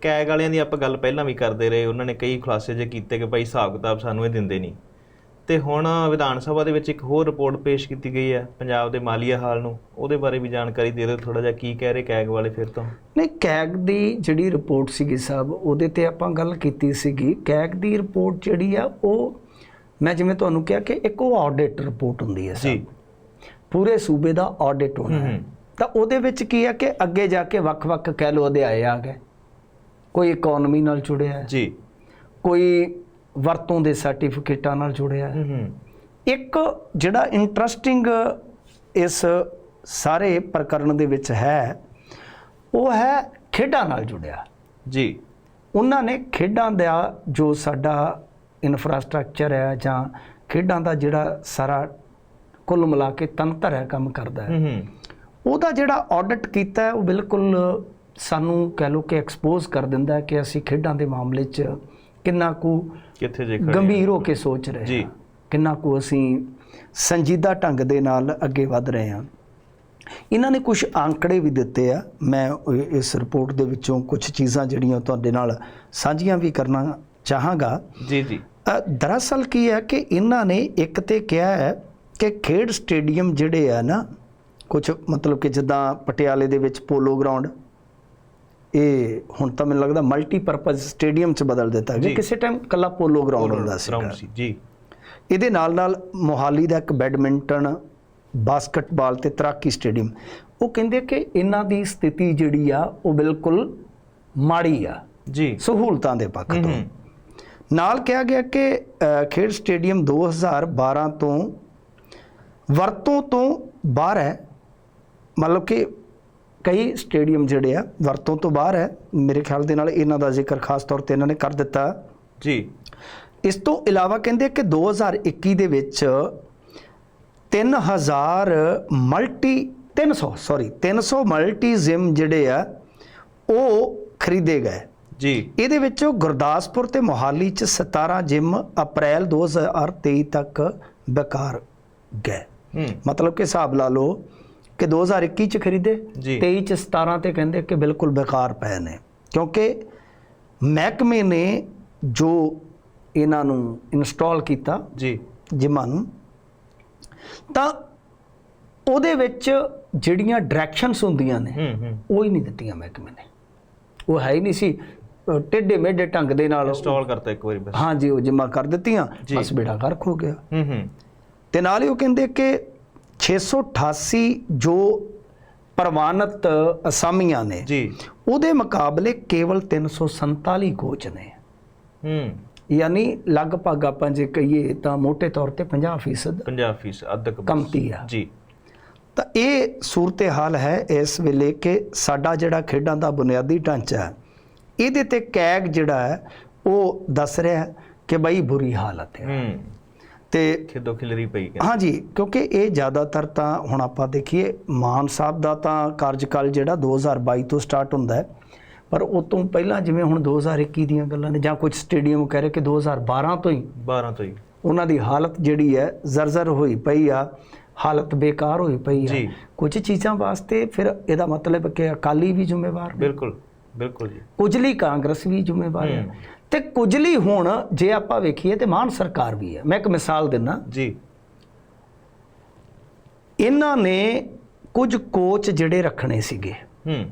CAG ਵਾਲਿਆਂ ਦੀ ਆਪਾਂ ਗੱਲ ਪਹਿਲਾਂ ਵੀ ਕਰਦੇ ਰਹੇ ਉਹਨਾਂ ਨੇ ਕਈ ਖੁਲਾਸੇ ਜੇ ਕੀਤੇ ਕਿ ਭਾਈ ਹਿਸਾਬ ਕਿਤਾਬ ਸਾਨੂੰ ਇਹ ਦਿੰਦੇ ਨਹੀਂ। ਤੇ ਹੁਣ ਵਿਧਾਨ ਸਭਾ ਦੇ ਵਿੱਚ ਇੱਕ ਹੋਰ ਰਿਪੋਰਟ ਪੇਸ਼ ਕੀਤੀ ਗਈ ਹੈ ਪੰਜਾਬ ਦੇ ਮਾਲੀਆ ਹਾਲ ਨੂੰ ਉਹਦੇ ਬਾਰੇ ਵੀ ਜਾਣਕਾਰੀ ਦੇ ਦਿਓ ਥੋੜਾ ਜਿਹਾ ਕੀ ਕਹਿ ਰਹੇ ਕੈਗ ਵਾਲੇ ਫਿਰ ਤੋਂ? ਨਹੀਂ ਕੈਗ ਦੀ ਜਿਹੜੀ ਰਿਪੋਰਟ ਸੀਗੀ ਸਾਹਿਬ ਉਹਦੇ ਤੇ ਆਪਾਂ ਗੱਲ ਕੀਤੀ ਸੀਗੀ। ਕੈਗ ਦੀ ਰਿਪੋਰਟ ਜਿਹੜੀ ਆ ਉਹ ਮੈਂ ਜਿਵੇਂ ਤੁਹਾਨੂੰ ਕਿਹਾ ਕਿ ਇੱਕ ਉਹ ਆਡਿਟ ਰਿਪੋਰਟ ਹੁੰਦੀ ਹੈ ਜੀ। ਪੂਰੇ ਸੂਬੇ ਦਾ ਆਡਿਟ ਹੋਣਾ ਹੈ। ਤਾਂ ਉਹਦੇ ਵਿੱਚ ਕੀ ਹੈ ਕਿ ਅੱਗੇ ਜਾ ਕੇ ਵੱਖ-ਵੱਖ ਕਹਿ ਲੋ ਅਧਿਆਏ ਆ ਗਏ। ਕੋਈ ਇਕਨੋਮੀ ਨਾਲ ਜੁੜਿਆ ਹੈ। ਜੀ। ਕੋਈ ਵਰਤੋਂ ਦੇ ਸਰਟੀਫਿਕੇਟਾਂ ਨਾਲ ਜੁੜਿਆ ਹੈ। ਇੱਕ ਜਿਹੜਾ ਇੰਟਰਸਟਿੰਗ ਇਸ ਸਾਰੇ ਪ੍ਰਕਰਨ ਦੇ ਵਿੱਚ ਹੈ ਉਹ ਹੈ ਖੇਡਾਂ ਨਾਲ ਜੁੜਿਆ। ਜੀ। ਉਹਨਾਂ ਨੇ ਖੇਡਾਂ ਦਾ ਜੋ ਸਾਡਾ ਇਨਫਰਾਸਟ੍ਰਕਚਰ ਹੈ ਜਾਂ ਖੇਡਾਂ ਦਾ ਜਿਹੜਾ ਸਾਰਾ ਕੁੱਲ ਮਿਲਾ ਕੇ ਤੰਤਰ ਹੈ ਕੰਮ ਕਰਦਾ ਹੈ। ਉਹਦਾ ਜਿਹੜਾ ਆਡਿਟ ਕੀਤਾ ਉਹ ਬਿਲਕੁਲ ਸਾਨੂੰ ਕਹਿ ਲਓ ਕਿ ਐਕਸਪੋਜ਼ ਕਰ ਦਿੰਦਾ ਕਿ ਅਸੀਂ ਖੇਡਾਂ ਦੇ ਮਾਮਲੇ 'ਚ ਕਿੰਨਾ ਕੁ ਕਿੱਥੇ ਜੇ ਖੜੇ ਗੰਭੀਰ ਹੋ ਕੇ ਸੋਚ ਰਹੇ ਜੀ। ਕਿੰਨਾ ਕੁ ਅਸੀਂ ਸੰਜੀਦਾ ਢੰਗ ਦੇ ਨਾਲ ਅੱਗੇ ਵਧ ਰਹੇ ਹਾਂ। ਇਹਨਾਂ ਨੇ ਕੁਝ ਆંકੜੇ ਵੀ ਦਿੱਤੇ ਆ। ਮੈਂ ਇਸ ਰਿਪੋਰਟ ਦੇ ਵਿੱਚੋਂ ਕੁਝ ਚੀਜ਼ਾਂ ਜਿਹੜੀਆਂ ਤੁਹਾਡੇ ਨਾਲ ਸਾਂਝੀਆਂ ਵੀ ਕਰਨਾ ਚਾਹਾਂਗਾ। ਜੀ ਜੀ। ਦਰਅਸਲ ਕੀ ਹੈ ਕਿ ਇਹਨਾਂ ਨੇ ਇੱਕ ਤੇ ਕਿਹਾ ਹੈ ਕਿ ਖੇਡ ਸਟੇਡੀਅਮ ਜਿਹੜੇ ਆ ਨਾ ਕੁਝ ਮਤਲਬ ਕਿ ਜਿੱਦਾਂ ਪਟਿਆਲੇ ਦੇ ਵਿੱਚ ਪੋਲੋ ਗਰਾਊਂਡ ਇਹ ਹੁਣ ਤਾਂ ਮੈਨੂੰ ਲੱਗਦਾ ਮਲਟੀਪਰਪਸ ਸਟੇਡੀਅਮ ਚ ਬਦਲ ਦਿੱਤਾ ਗਿਆ। ਜੀ। ਕਿਸੇ ਟਾਈਮ ਕੱਲਾ ਪੋਲੋ ਗਰਾਊਂਡ ਹੁੰਦਾ ਸੀ। ਜੀ। ਇਹਦੇ ਨਾਲ ਨਾਲ ਮੋਹਾਲੀ ਦਾ ਇੱਕ ਬੈਡਮਿੰਟਨ ਬਾਸਕਟਬਾਲ ਤੇ ਤੈਰਾਕੀ ਸਟੇਡੀਅਮ ਉਹ ਕਹਿੰਦੇ ਕਿ ਇਹਨਾਂ ਦੀ ਸਥਿਤੀ ਜਿਹੜੀ ਆ ਉਹ ਬਿਲਕੁਲ ਮਾੜੀ ਆ। ਜੀ। ਸਹੂਲਤਾਂ ਦੇ ਪੱਖ ਤੋਂ। ਨਾਲ ਕਿਹਾ ਗਿਆ ਕਿ ਖੇਡ ਸਟੇਡੀਅਮ 2012 ਤੋਂ ਵਰਤੋਂ ਤੋਂ ਬਾਹਰ ਹੈ। ਮਤਲਬ ਕਿ ਕਈ ਸਟੇਡੀਅਮ ਜਿਹੜੇ ਆ ਵਰਤੋਂ ਤੋਂ ਬਾਹਰ ਹੈ। ਮੇਰੇ ਖਿਆਲ ਦੇ ਨਾਲ ਇਹਨਾਂ ਦਾ ਜ਼ਿਕਰ ਖਾਸ ਤੌਰ ਤੇ ਇਹਨਾਂ ਨੇ ਕਰ ਦਿੱਤਾ। ਜੀ। ਇਸ ਤੋਂ ਇਲਾਵਾ ਕਹਿੰਦੇ ਕਿ 2021 ਦੇ ਵਿੱਚ 3000 ਮਲਟੀ 300 ਸੌਰੀ 300 ਮਲਟੀ ਜਿਮ ਜਿਹੜੇ ਆ ਉਹ ਖਰੀਦੇ ਗਏ। ਜੀ। ਇਹਦੇ ਵਿੱਚੋਂ ਗੁਰਦਾਸਪੁਰ ਤੇ ਮੋਹਾਲੀ ਚ 17 ਜਿਮ ਅਪ੍ਰੈਲ 2023 ਤੱਕ ਬੇਕਾਰ ਗਏ। ਮਤਲਬ ਕਿ ਹਿਸਾਬ ਲਾ ਲਓ ਕਿ 2021 ਚ ਖਰੀਦੇ ਜੀ। 23 ਚ 17 ਤੇ ਕਹਿੰਦੇ ਕਿ ਬਿਲਕੁਲ ਬੇਕਾਰ ਪਏ ਨੇ। ਕਿਉਂਕਿ ਮਹਿਕਮੇ ਨੇ ਜੋ ਇਹਨਾਂ ਨੂੰ ਇੰਸਟਾਲ ਕੀਤਾ ਜੀ। ਜਿਮਾਂ ਨੂੰ ਤਾਂ ਉਹਦੇ ਵਿੱਚ ਜਿਹੜੀਆਂ ਡਾਇਰੈਕਸ਼ਨਸ ਹੁੰਦੀਆਂ ਨੇ ਉਹ ਹੀ ਨਹੀਂ ਦਿੱਤੀਆਂ ਮਹਿਕਮੇ ਨੇ। ਉਹ ਹੈ ਹੀ ਨਹੀਂ ਸੀ। ਟੇਢੇ ਮੇਢੇ ਢੰਗ ਦੇ ਨਾਲ ਇੰਸਟਾਲ ਕਰਤਾ ਇੱਕ ਵਾਰੀ ਬਸ। ਹਾਂ ਜੀ ਉਹ ਜਿਮਾ ਕਰ ਦਿੱਤੀਆਂ। ਬਸ ਬੇੜਾ ਗਰਕ ਹੋ ਗਿਆ। ਹੂੰ ਹੂੰ। ਤੇ ਨਾਲ ਹੀ ਉਹ ਕਹਿੰਦੇ ਕਿ 688 ਜੋ ਪ੍ਰਵਾਨਿਤ ਅਸਾਮੀਆਂ ਨੇ ਜੀ। ਉਹਦੇ ਮੁਕਾਬਲੇ ਕੇਵਲ 347 ਕੋਚ ਨੇ। ਹੂੰ। ਯਾਨੀ ਲਗਭਗ ਆਪਾਂ ਜੇ ਕਹੀਏ ਤਾਂ ਮੋٹے ਤੌਰ ਤੇ 50% 50 ਫੀਸ ਅਧਕ ਕਮਤੀ ਆ। ਜੀ। ਤਾਂ ਇਹ ਸੂਰਤ-ਹਾਲ ਹੈ ਇਸ ਵੇਲੇ ਕਿ ਸਾਡਾ ਜਿਹੜਾ ਖੇਡਾਂ ਦਾ ਬੁਨਿਆਦੀ ਢਾਂਚਾ ਹੈ ਇਹਦੇ ਤੇ ਕੈਗ ਜਿਹੜਾ ਹੈ ਉਹ ਦੱਸ ਰਿਹਾ ਕਿ ਬਈ ਬੁਰੀ ਹਾਲਤ ਹੈ। ਹੂੰ। ਤੇ ਖਿੱਦੋ ਖਿਲਰੀ ਪਈ ਹੈ ਹਾਂਜੀ ਕਿਉਂਕਿ ਇਹ ਜ਼ਿਆਦਾਤਰ ਤਾਂ ਹੁਣ ਆਪਾਂ ਦੇਖੀਏ ਮਾਨ ਸਾਹਿਬ ਦਾ ਤਾਂ ਕਾਰਜਕਾਲ ਜਿਹੜਾ 2022 ਤੋਂ ਸਟਾਰਟ ਹੁੰਦਾ ਹੈ ਪਰ ਉਹ ਤੋਂ ਪਹਿਲਾਂ ਜਿਵੇਂ ਹੁਣ 2021 ਦੀਆਂ ਗੱਲਾਂ ਨੇ ਜਾਂ ਕੁਝ ਸਟੇਡੀਅਮ ਕਹਿ ਰਹੇ ਕਿ 2012 ਤੋਂ ਹੀ 12 ਤੋਂ ਹੀ। ਉਹਨਾਂ ਦੀ ਹਾਲਤ ਜਿਹੜੀ ਹੈ ਜ਼ਰਜ਼ਰ ਹੋਈ ਪਈ ਆ ਹਾਲਤ ਬੇਕਾਰ ਹੋਈ ਪਈ ਆ। ਕੁਝ ਚੀਜ਼ਾਂ ਵਾਸਤੇ ਫਿਰ ਇਹਦਾ ਮਤਲਬ ਕਿ ਅਕਾਲੀ ਵੀ ਜ਼ਿੰਮੇਵਾਰ ਬਿਲਕੁਲ ਬਿਲਕੁਲ ਜੀ। ਕੁਜਲੀ ਕਾਂਗਰਸ ਵੀ ਜ਼ਿੰਮੇਵਾਰ ਹੂੰ। ਤੇ ਕੁਜਲੀ ਹੁਣ ਜੇ ਆਪਾਂ ਵੇਖੀਏ ਤੇ ਮਾਨ ਸਰਕਾਰ ਵੀ ਹੈ। ਮੈਂ ਇੱਕ ਮਿਸਾਲ ਦਿੰਨਾ। ਜੀ। ਇਹਨਾਂ ਨੇ ਕੁਝ ਕੋਚ ਜਿਹੜੇ ਰੱਖਣੇ ਸੀਗੇ। ਹੂੰ।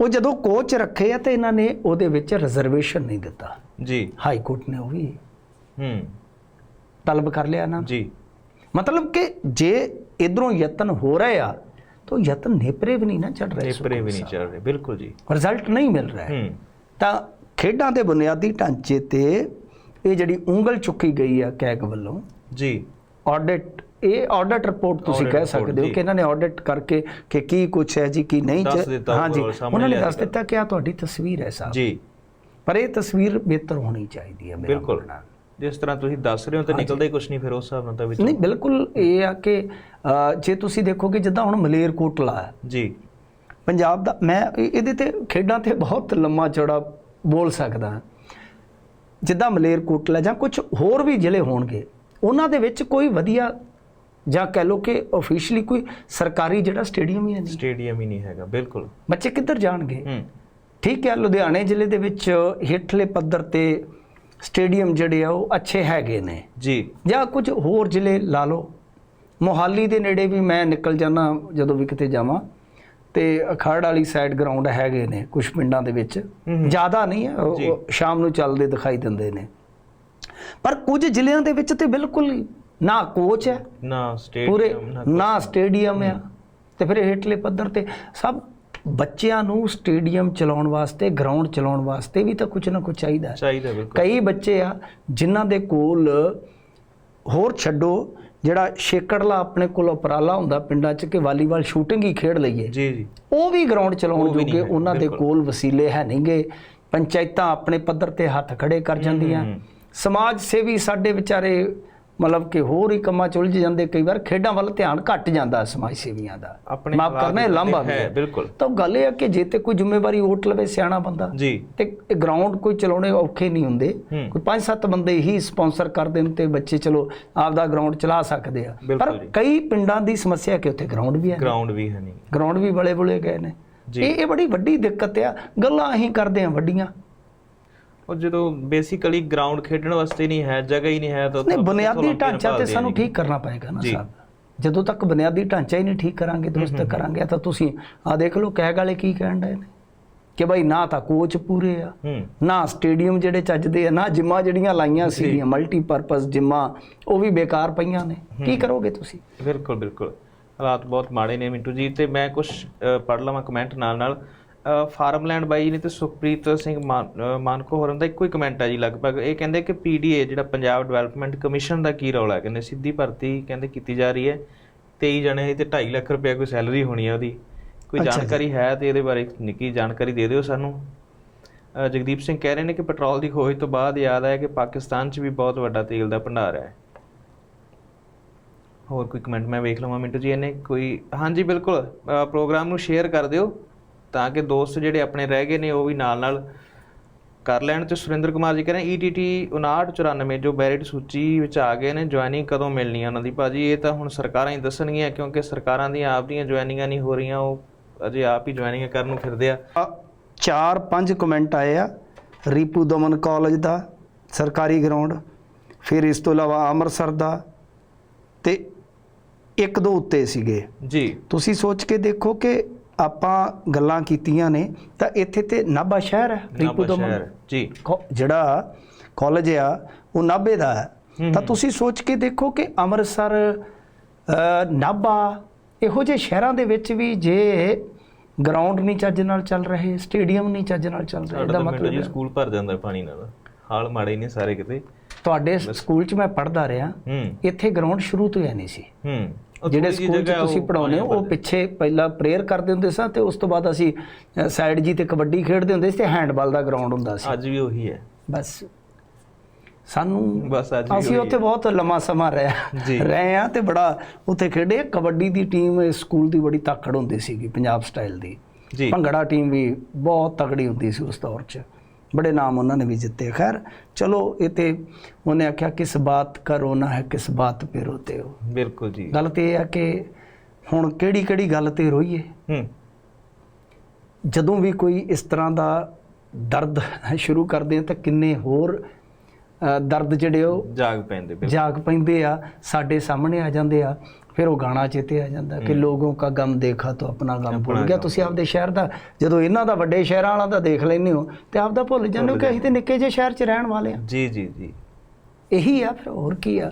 ਉਹ ਜਦੋਂ ਕੋਚ ਰੱਖੇ ਆ ਤੇ ਇਹਨਾਂ ਨੇ ਉਹਦੇ ਵਿੱਚ ਰਿਜ਼ਰਵੇਸ਼ਨ ਨਹੀਂ ਦਿੱਤਾ। ਜੀ। ਹਾਈ ਕੋਰਟ ਨੇ ਉਹ ਵੀ ਹੂੰ। ਤਲਬ ਕਰ ਲਿਆ ਨਾ। ਜੀ। ਮਤਲਬ ਕਿ ਜੇ ਇਧਰੋਂ ਯਤਨ ਹੋ ਰਹੇ ਆ ਤਾਂ ਯਤਨ ਨੇਪਰੇ ਵੀ ਨਹੀਂ ਨਾ ਚੜ ਰਹੇ ਨੇਪਰੇ ਵੀ ਨਹੀਂ ਚੱਲ ਰਹੇ ਬਿਲਕੁਲ ਜੀ। ਰਿਜ਼ਲਟ ਨਹੀਂ ਮਿਲ ਰਿਹਾ। ਹੂੰ। ਤਾਂ ਖੇਡਾਂ ਦੇ ਬੁਨਿਆਦੀ ਢਾਂਚੇ ਤੇ ਇਹ ਜਿਹੜੀ ਉਂਗਲ ਚੁੱਕੀ ਗਈ ਆ ਕੈਗ ਵੱਲੋਂ ਜੀ। ਆਡਿਟ ਇਹ ਆਡਿਟ ਰਿਪੋਰਟ ਤੁਸੀਂ ਕਹਿ ਸਕਦੇ ਹੋ। ਕਿ ਇਹਨਾਂ ਨੇ ਆਡਿਟ ਕਰਕੇ ਕਿ ਕੀ ਕੁਛ ਹੈ ਜੀ ਕੀ ਨਹੀਂ ਹਾਂਜੀ ਉਹਨਾਂ ਨੇ ਦੱਸ ਦਿੱਤਾ। ਕਿ ਆ ਤੁਹਾਡੀ ਤਸਵੀਰ ਹੈ ਸਾਹਿਬ। ਜੀ। ਪਰ ਇਹ ਤਸਵੀਰ ਬਿਹਤਰ ਹੋਣੀ ਚਾਹੀਦੀ ਹੈ ਮੇਰਾ ਬਿਲਕੁਲ। ਜਿਸ ਤਰ੍ਹਾਂ ਤੁਸੀਂ ਦੱਸ ਰਹੇ ਹੋ ਤਾਂ ਨਿਕਲਦਾ ਹੀ ਕੁਝ ਨਹੀਂ ਫਿਰ ਉਸ ਹਿਸਾਬ ਨਾਲ ਤਾਂ ਵਿੱਚ ਨਹੀਂ ਬਿਲਕੁਲ ਇਹ ਆ ਕਿ ਜੇ ਤੁਸੀਂ ਦੇਖੋਗੇ ਜਿੱਦਾਂ ਹੁਣ ਮਲੇਰਕੋਟਲਾ ਹੈ। ਜੀ। ਪੰਜਾਬ ਦਾ ਮੈਂ ਇਹ- ਇਹਦੇ ਤੇ ਖੇਡਾਂ ਤੇ ਬਹੁਤ ਲੰਮਾ ਚੌੜਾ ਬੋਲ ਸਕਦਾ। ਜਿੱਦਾਂ ਮਲੇਰਕੋਟਲਾ ਜਾਂ ਕੁਝ ਹੋਰ ਵੀ ਜ਼ਿਲ੍ਹੇ ਹੋਣਗੇ ਉਹਨਾਂ ਦੇ ਵਿੱਚ ਕੋਈ ਵਧੀਆ ਜਾਂ ਕਹਿ ਲਓ ਕਿ ਆਫੀਸ਼ੀਅਲੀ ਕੋਈ ਸਰਕਾਰੀ ਜਿਹੜਾ ਸਟੇਡੀਅਮ ਹੀ ਹੈ ਨਹੀਂ ਸਟੇਡੀਅਮ ਹੀ ਨਹੀਂ ਹੈਗਾ ਬਿਲਕੁਲ। ਬੱਚੇ ਕਿੱਧਰ ਜਾਣਗੇ? ਠੀਕ ਹੈ ਲੁਧਿਆਣੇ ਜ਼ਿਲ੍ਹੇ ਦੇ ਵਿੱਚ ਹੇਠਲੇ ਪੱਧਰ ਤੇ ਸਟੇਡੀਅਮ ਜਿਹੜੇ ਆ ਉਹ ਅੱਛੇ ਹੈਗੇ ਨੇ। ਜੀ। ਜਾਂ ਕੁਝ ਹੋਰ ਜ਼ਿਲ੍ਹੇ ਲਾ ਲਓ। ਮੋਹਾਲੀ ਦੇ ਨੇੜੇ ਵੀ ਮੈਂ ਨਿਕਲ ਜਾਣਾ ਜਦੋਂ ਵੀ ਕਿਤੇ ਜਾਵਾਂ। ਤੇ ਅਖਾੜ ਵਾਲੀ ਸਾਈਡ ਗਰਾਊਂਡ ਹੈਗੇ ਨੇ ਕੁਝ ਪਿੰਡਾਂ ਦੇ ਵਿੱਚ। ਹੂੰ। ਜ਼ਿਆਦਾ ਨਹੀਂ ਹੈ ਉਹ- ਸ਼ਾਮ ਨੂੰ ਚੱਲਦੇ ਦਿਖਾਈ ਦਿੰਦੇ ਨੇ। ਪਰ ਕੁਝ ਜ਼ਿਲ੍ਹਿਆਂ ਦੇ ਵਿੱਚ ਤੇ ਬਿਲਕੁਲ ਹੀ ਨਾ ਕੋਚ ਹੈ ਨਾ ਸਟੇਡੀਅਮ ਨਾ ਨਾ ਸਟੇਡੀਅਮ ਆ। ਤੇ ਫਿਰ ਹੇਠਲੇ ਪੱਧਰ ਤੇ ਸਭ ਬੱਚਿਆਂ ਨੂੰ ਸਟੇਡੀਅਮ ਚਲਾਉਣ ਵਾਸਤੇ ਗਰਾਊਂਡ ਚਲਾਉਣ ਵਾਸਤੇ ਵੀ ਤਾਂ ਕੁਝ ਨਾ ਕੁਝ ਚਾਹੀਦਾ। ਹੈ। ਚਾਹੀਦਾ ਬਿਲਕੁਲ। ਕਈ ਬੱਚੇ ਆ ਜਿਨ੍ਹਾਂ ਦੇ ਕੋਲ ਹੋਰ ਛੱਡੋ ਜਿਹੜਾ ਛੇਕੜਲਾ ਆਪਣੇ ਕੋਲ ਉਪਰਾਲਾ ਹੁੰਦਾ ਪਿੰਡਾਂ 'ਚ ਕਿ ਵਾਲੀਬਾਲ ਸ਼ੂਟਿੰਗ ਹੀ ਖੇਡ ਲਈਏ ਜੀ ਜੀ ਉਹ ਵੀ ਗਰਾਊਂਡ ਚਲਾਉਣ ਜੋਗੇ ਉਹਨਾਂ ਦੇ। ਕੋਲ ਵਸੀਲੇ ਹੈ ਨਹੀਂਗੇ ਪੰਚਾਇਤਾਂ ਆਪਣੇ ਪੱਧਰ ਤੇ ਹੱਥ ਖੜੇ ਕਰ ਜਾਂਦੀਆਂ। ਸਮਾਜ ਸੇਵੀ ਸਾਡੇ ਵਿਚਾਰੇ ਮਤਲਬ ਕਿ ਹੋਰ ਹੀ ਕੰਮਾਂ 'ਚ ਉਲਝ ਜਾਂਦੇ ਕਈ ਵਾਰ ਖੇਡਾਂ ਵੱਲ ਧਿਆਨ ਘੱਟ ਜਾਂਦਾ ਸਮਾਜ ਸੇਵੀਆਂ ਦਾ ਆਪਣੇ ਮਾਫ ਕਰਨਾ ਇਹ ਵੀ ਹੈ, ਬਿਲਕੁਲ। ਤਾਂ ਗੱਲ ਇਹ ਹੈ ਕਿ ਜੇ ਤੇ ਕੋਈ ਜ਼ਿੰਮੇਵਾਰੀ ਓਟ ਲਵੇ ਸਿਆਣਾ ਬੰਦਾ ਜੀ ਤੇ ਗਰਾਊਂਡ ਕੋਈ ਚਲਾਉਣੇ ਔਖੇ ਨਹੀਂ ਹੁੰਦੇ। ਕੋਈ ਪੰਜ ਸੱਤ ਬੰਦੇ ਹੀ ਸਪਾਂਸਰ ਕਰ ਦੇਣ ਤੇ ਬੱਚੇ ਚਲੋ ਆਪਦਾ ਗਰਾਊਂਡ ਚਲਾ ਸਕਦੇ ਆ ਪਰ। ਕਈ ਪਿੰਡਾਂ ਦੀ ਸਮੱਸਿਆ ਕਿ ਉੱਥੇ ਗਰਾਊਂਡ ਵੀ ਹੈ। ਗਰਾਊਂਡ ਵੀ ਹੈ ਨਹੀਂ ਗਰਾਊਂਡ ਵੀ ਬਲੇ ਬੁਲੇ ਗਏ ਨੇ। ਇਹ ਇਹ ਬੜੀ ਵੱਡੀ ਦਿੱਕਤ ਆ ਗੱਲਾਂ ਅਸੀਂ ਕਰਦੇ ਆ ਵੱਡੀਆਂ ਉਹ ਜਦੋਂ ਬੇਸਿਕਲੀ ਗਰਾਊਂਡ ਖੇਡਣ ਵਾਸਤੇ ਨਹੀਂ ਹੈ ਜਗ੍ਹਾ ਹੀ ਨਹੀਂ ਹੈ ਤਾਂ ਨਹੀਂ ਬੁਨਿਆਦੀ ਢਾਂਚਾ ਤੇ ਸਾਨੂੰ। ਠੀਕ ਕਰਨਾ ਪਏਗਾ ਨਾ। ਸਾਹਿਬ। ਜਦੋਂ ਤੱਕ ਬੁਨਿਆਦੀ ਢਾਂਚਾ ਹੀ ਨਹੀਂ ਠੀਕ ਕਰਾਂਗੇ ਦੁਰਸਤ ਕਰਾਂਗੇ ਤਾਂ ਤੁਸੀਂ ਆ ਦੇਖ ਲਓ ਕਹਿ ਗਾਲੇ ਕੀ ਕਹਿਣ ਡਏ ਨੇ? ਕਿ ਭਾਈ ਨਾ ਤਾਂ ਕੋਚ ਪੂਰੇ ਆ ਨਾ ਸਟੇਡੀਅਮ ਜਿਹੜੇ ਚੱਜਦੇ ਆ ਨਾ ਜਿੰਮਾਂ ਜਿਹੜੀਆਂ ਲਾਈਆਂ ਸੀਗੀਆਂ ਮਲਟੀਪਰਪਸ ਜਿੰਮਾਂ ਉਹ ਵੀ ਬੇਕਾਰ ਪਈਆਂ ਨੇ। ਕੀ ਕਰੋਗੇ ਤੁਸੀਂ? ਬਿਲਕੁਲ ਬਿਲਕੁਲ। ਹਾਲਾਤ ਬਹੁਤ ਮਾੜੇ ਨੇ ਮਿੰਟੂ ਜੀ ਤੇ ਮੈਂ ਕੁਝ ਪੜ੍ਹ ਲਵਾਂ ਕਮੈਂਟ ਨਾਲ ਨਾਲ ਫਾਰਮਲੈਂਡ ਬਾਈ ਨੇ ਤੇ ਸੁਖਪ੍ਰੀਤ ਸਿੰਘ ਮਾਨਕੋ ਹੋਰਾਂ ਦਾ ਇੱਕੋ ਹੀ ਕਮੈਂਟ ਹੈ ਜੀ ਲਗਭਗ। ਇਹ ਕਹਿੰਦੇ ਕਿ ਪੀਡੀਏ ਜਿਹੜਾ ਪੰਜਾਬ ਡਿਵੈਲਪਮੈਂਟ ਕਮਿਸ਼ਨ ਦਾ ਕੀ ਰੌਲਾ ਹੈ? ਕਹਿੰਦੇ ਸਿੱਧੀ ਭਰਤੀ ਕਹਿੰਦੇ ਕੀਤੀ ਜਾ ਰਹੀ ਹੈ। 23 ਜਣੇ ਤੇ 2.5 ਲੱਖ ਰੁਪਏ ਕੋਈ ਸੈਲਰੀ ਹੋਣੀ ਹੈ ਉਹਦੀ। ਕੋਈ। ਜਾਣਕਾਰੀ ਹੈ ਤੇ ਇਹਦੇ ਬਾਰੇ ਨਿੱਕੀ ਜਾਣਕਾਰੀ ਦੇ ਦਿਓ ਸਾਨੂੰ। ਜਗਦੀਪ ਸਿੰਘ ਕਹਿ ਰਹੇ ਨੇ ਕਿ ਪੈਟਰੋਲ ਦੀ ਖੋਜ ਤੋਂ ਬਾਅਦ ਯਾਦ ਆਇਆ ਕਿ ਪਾਕਿਸਤਾਨ 'ਚ ਵੀ ਬਹੁਤ ਵੱਡਾ ਤੇਲ ਦਾ ਭੰਡਾਰ ਹੈ। ਹੋਰ ਕੋਈ ਕਮੈਂਟ ਮੈਂ ਵੇਖ ਲਵਾਂ ਮਿੰਟੂ ਜੀ ਇਹਨੇ ਕੋਈ ਹਾਂਜੀ ਬਿਲਕੁਲ। ਪ੍ਰੋਗਰਾਮ ਨੂੰ ਸ਼ੇਅਰ ਕਰ ਦਿਓ। ਤਾਂ ਕਿ ਦੋਸਤ ਜਿਹੜੇ ਆਪਣੇ ਰਹਿ ਗਏ ਨੇ ਉਹ ਵੀ ਨਾਲ ਨਾਲ ਕਰ ਲੈਣ। ਤੇ ਸੁਰਿੰਦਰ ਕੁਮਾਰ ਜੀ ਕਹਿੰਦੇ ETT 5994 ਜੋ ਮੈਰਿਟ ਸੂਚੀ ਵਿੱਚ ਆ ਗਏ ਨੇ ਜੁਆਇਨਿੰਗ ਕਦੋਂ ਮਿਲਣੀ ਆ ਉਹਨਾਂ ਦੀ? ਭਾਜੀ ਇਹ ਤਾਂ ਹੁਣ ਸਰਕਾਰਾਂ ਹੀ ਦੱਸਣਗੀਆਂ ਕਿਉਂਕਿ ਸਰਕਾਰਾਂ ਦੀਆਂ ਆਪ ਦੀਆਂ ਜੁਆਇਨਿੰਗਾਂ ਨਹੀਂ ਹੋ ਰਹੀਆਂ ਉਹ ਅਜੇ ਆਪ ਹੀ ਜੁਆਇਨਿੰਗ ਕਰਨ ਨੂੰ ਫਿਰਦੇ ਆ। ਆ ਚਾਰ ਪੰਜ ਕਮੈਂਟ ਆਏ ਆ ਰੀਪੂ ਦਮਨ ਕਾਲਜ ਦਾ ਸਰਕਾਰੀ ਗਰਾਊਂਡ ਫਿਰ ਇਸ ਤੋਂ ਇਲਾਵਾ ਅੰਮ੍ਰਿਤਸਰ ਦਾ ਤੇ ਇੱਕ ਦੋ ਉੱਤੇ ਸੀਗੇ। ਜੀ। ਤੁਸੀਂ ਸੋਚ ਕੇ ਦੇਖੋ ਕਿ ਆਪਾਂ ਗੱਲਾਂ ਕੀਤੀਆਂ ਨੇ ਤਾਂ ਇੱਥੇ ਤੇ ਨਾਭਾ ਸ਼ਹਿਰ ਹੈ ਨਾਭਾ ਸ਼ਹਿਰ ਜੀ। ਜਿਹੜਾ ਕਾਲਜ ਆ ਉਹ ਨਾਭੇ ਦਾ ਹੈ। ਤਾਂ। ਤੁਸੀਂ ਸੋਚ ਕੇ ਦੇਖੋ ਕਿ ਅੰਮ੍ਰਿਤਸਰ ਨਾਭਾ ਇਹੋ ਜਿਹੇ ਸ਼ਹਿਰਾਂ ਦੇ ਵਿੱਚ ਵੀ ਜੇ ਗਰਾਊਂਡ ਨਹੀਂ ਚੱਜ ਨਾਲ ਚੱਲ ਰਹੇ ਸਟੇਡੀਅਮ ਨਹੀਂ ਚੱਜ ਨਾਲ ਚੱਲ ਰਹੇ ਇਹਦਾ ਮਤਲਬ ਜੀ ਸਕੂਲ ਭਰ ਜਾਂਦਾ ਪਾਣੀ ਨਾਲ। ਹਾਲ ਮਾੜੇ ਨੇ ਸਾਰੇ ਕਿਤੇ। ਤੁਹਾਡੇ ਸਕੂਲ 'ਚ ਮੈਂ ਪੜ੍ਹਦਾ ਰਿਹਾ। ਇੱਥੇ ਗਰਾਊਂਡ ਸ਼ੁਰੂ ਤੋਂ ਹੀ ਨਹੀਂ ਸੀ। ਹੂੰ। ਜਿਹੜੇ ਸਕੂਲ 'ਚ ਤੁਸੀਂ ਉਹ ਪੜਾਉਨੇ ਹੋ ਉਹ ਪਿੱਛੇ ਪਹਿਲਾਂ ਪ੍ਰੇਅਰ ਕਰਦੇ ਹੁੰਦੇ ਸਾਂ ਤੇ ਉਸ ਤੋਂ ਬਾਅਦ ਅਸੀਂ ਸਾਈਡ ਜੀ ਤੇ ਕਬੱਡੀ ਖੇਡਦੇ ਹੁੰਦੇ ਸੀ ਤੇ ਹੈਂਡਬਾਲ ਦਾ ਗਰਾਊਂਡ ਹੁੰਦਾ ਸੀ। ਅੱਜ ਵੀ ਉਹੀ ਹੈ। ਬਸ। ਸਾਨੂੰ ਬਸ ਅੱਜ ਵੀ ਅਸੀਂ ਉੱਥੇ ਬਹੁਤ ਲੰਮਾ ਸਮਾਂ। ਰਹੇ। ਰਹੇ ਆ ਤੇ ਬੜਾ ਉੱਥੇ ਖੇਡੇ। ਕਬੱਡੀ ਦੀ ਟੀਮ ਸਕੂਲ ਦੀ ਬੜੀ ਤਾਕੜ ਹੁੰਦੀ ਸੀਗੀ ਪੰਜਾਬ ਸਟਾਈਲ ਦੀ। ਜੀ। ਭੰਗੜਾ ਟੀਮ ਵੀ ਬਹੁਤ ਤਗੜੀ ਹੁੰਦੀ ਸੀ ਉਸ ਦੌਰ 'ਚ। ਬੜੇ ਨਾਮ ਉਹਨਾਂ ਨੇ ਵੀ ਜਿੱਤੇ। ਖੈਰ ਚਲੋ ਇਹ ਤੇ ਉਹਨੇ ਆਖਿਆ ਕਿਸ ਬਾਤ ਕਾ ਰੋਣਾ ਹੈ ਕਿਸ ਬਾਤ ਪੇ ਰੋਤੇ ਹੋ ਬਿਲਕੁਲ ਜੀ। ਗੱਲ ਤੇ ਇਹ ਆ ਕਿ ਹੁਣ ਕਿਹੜੀ ਕਿਹੜੀ ਗੱਲ ਤੇ ਰੋਈਏ? ਹੂੰ। ਜਦੋਂ ਵੀ ਕੋਈ ਇਸ ਤਰ੍ਹਾਂ ਦਾ ਦਰਦ ਸ਼ੁਰੂ ਕਰਦੇ ਆ ਤਾਂ ਕਿੰਨੇ ਹੋਰ ਦਰਦ ਜਿਹੜੇ ਉਹ ਜਾਗ ਪੈਂਦੇ ਬਿਲਕੁਲ। ਜਾਗ ਪੈਂਦੇ ਆ ਸਾਡੇ ਸਾਹਮਣੇ ਆ ਜਾਂਦੇ ਆ ਫਿਰ ਉਹ ਗਾਣਾ ਚੇਤੇ ਆ ਜਾਂਦਾ ਕਿ ਲੋਗੋਂ ਕਾ ਗਮ ਦੇਖਾ ਤਾਂ ਆਪਣਾ ਗਮ ਭੁੱਲ ਗਿਆ। ਤੁਸੀਂ ਆਪਦੇ ਸ਼ਹਿਰ ਦਾ ਜਦੋਂ ਇਹਨਾਂ ਦਾ ਵੱਡੇ ਸ਼ਹਿਰਾਂ ਵਾਲਾ ਦਾ ਦੇਖ ਲੈਂਦੇ ਹੋ ਤੇ ਆਪਦਾ ਭੁੱਲ ਜਾਂਦੇ ਹੋ ਕਿ ਅਸੀਂ ਤੇ ਨਿੱਕੇ ਜਿਹੇ ਸ਼ਹਿਰ 'ਚ ਰਹਿਣ ਵਾਲੇ ਆ। ਜੀ ਜੀ ਜੀ। ਇਹੀ ਆ ਫਿਰ ਹੋਰ ਕੀ ਆ?